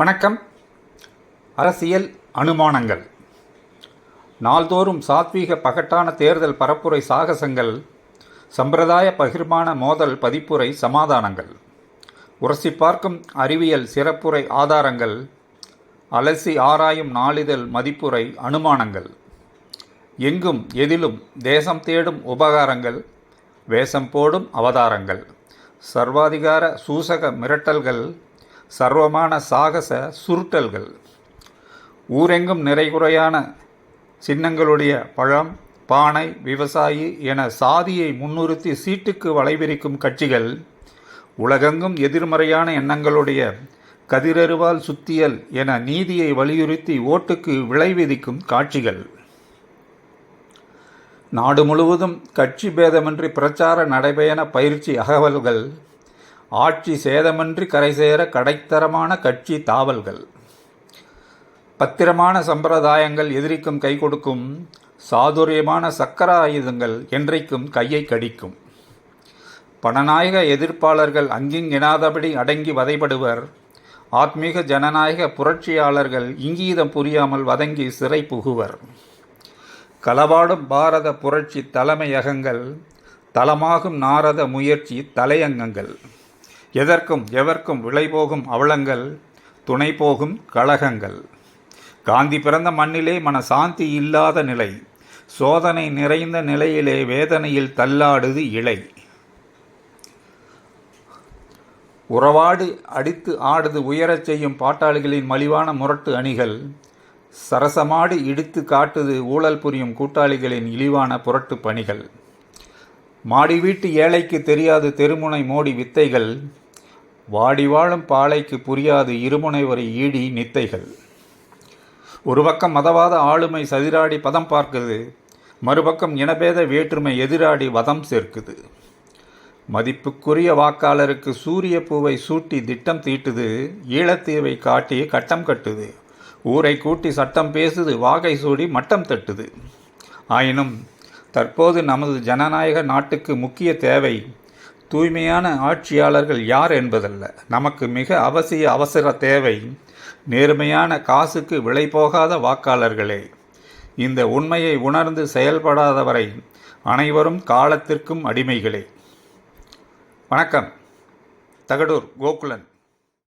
வணக்கம். அரசியல் அனுமானங்கள். நாள்தோறும் சாத்வீக பகட்டான தேர்தல் பரப்புரை சாகசங்கள் சம்பிரதாய பகிர்மான மோதல் பதிப்புரை சமாதானங்கள் உரசி பார்க்கும் அறிவியல் சிறப்புரை ஆதாரங்கள் அலசி ஆராயும் நாளிதழ் மதிப்புரை அனுமானங்கள். எங்கும் எதிலும் தேசம் தேடும் உபகாரங்கள் வேஷம் போடும் அவதாரங்கள் சர்வாதிகார சூசக மிரட்டல்கள் சர்வமான சாகச சுருட்டல்கள். ஊரெங்கும் நிறைகுறையான சின்னங்களுடைய பழம் பானை விவசாயி என சாதியை முன்னிறுத்தி சீட்டுக்கு வளைவிரிக்கும் கட்சிகள் உலகெங்கும் எதிர்மறையான எண்ணங்களுடைய கதிரருவால் சுத்தியல் என நீதியை வலியுறுத்தி ஓட்டுக்கு விளைவிதிக்கும் காட்சிகள். நாடு முழுவதும் கட்சி பேதமின்றி பிரச்சார நடைபயண பயிற்சி அகவல்கள் ஆட்சி சேதமின்றி கரைசேர கடைத்தரமான கட்சி தாவல்கள். பத்திரமான சம்பிரதாயங்கள் எதிரிக்கும் கை கொடுக்கும் சாதுரியமான சக்கர ஆயுதங்கள் என்றைக்கும் கையை கடிக்கும். பணநாயக எதிர்ப்பாளர்கள் அங்கிங்கெனாதபடி அடங்கி வதைபடுவர். ஆத்மீக ஜனநாயக புரட்சியாளர்கள் இங்கீதம் புரியாமல் வதங்கி சிறை புகுவர். களவாடும் பாரத புரட்சி தலைமையகங்கள் தலமாகும் நாரத முயற்சி தலையங்கங்கள். எதற்கும் எவர்க்கும் விளை போகும் அவலங்கள் துணை போகும் கழகங்கள். காந்தி பிறந்த மண்ணிலே மன சாந்தி இல்லாத நிலை சோதனை நிறைந்த நிலையிலே வேதனையில் தள்ளாடுது இலை. உறவாடு அடித்து ஆடுது உயரச் செய்யும் பாட்டாளிகளின் மலிவான முரட்டு அணிகள் சரசமாடு இடித்து காட்டுது ஊழல் புரியும் கூட்டாளிகளின் இழிவான புரட்டு பணிகள். மாடி வீட்டு ஏழைக்கு தெரியாது தெருமுனை மோடி வித்தைகள் வாடி வாழும் பாலைக்கு புரியாது இருமுனைவரை ஈடி நித்தைகள். ஒரு பக்கம் மதவாத ஆளுமை சதிராடி பதம் பார்க்குது மறுபக்கம் இனபேத வேற்றுமை எதிராடி வதம் சேர்க்குது. மதிப்புக்குரிய வாக்காளருக்கு சூரிய பூவை சூட்டி திட்டம் தீட்டுது ஈழத்தீவை காட்டி கட்டம் கட்டுது. ஊரை கூட்டி சட்டம் பேசுது வாகை சூடி மட்டம் தட்டுது. ஆயினும் தற்போது நமது ஜனநாயக நாட்டுக்கு முக்கிய தேவை தூய்மையான ஆட்சியாளர்கள் யார் என்பதல்ல. நமக்கு மிக அவசிய அவசர தேவை நேர்மையான காசுக்கு விலை போகாத வாக்காளர்களே. இந்த உண்மையை உணர்ந்து செயல்படாதவரை அனைவரும் காலத்திற்கும் அடிமைகளே. வணக்கம். தகடூர் கோகுலன்.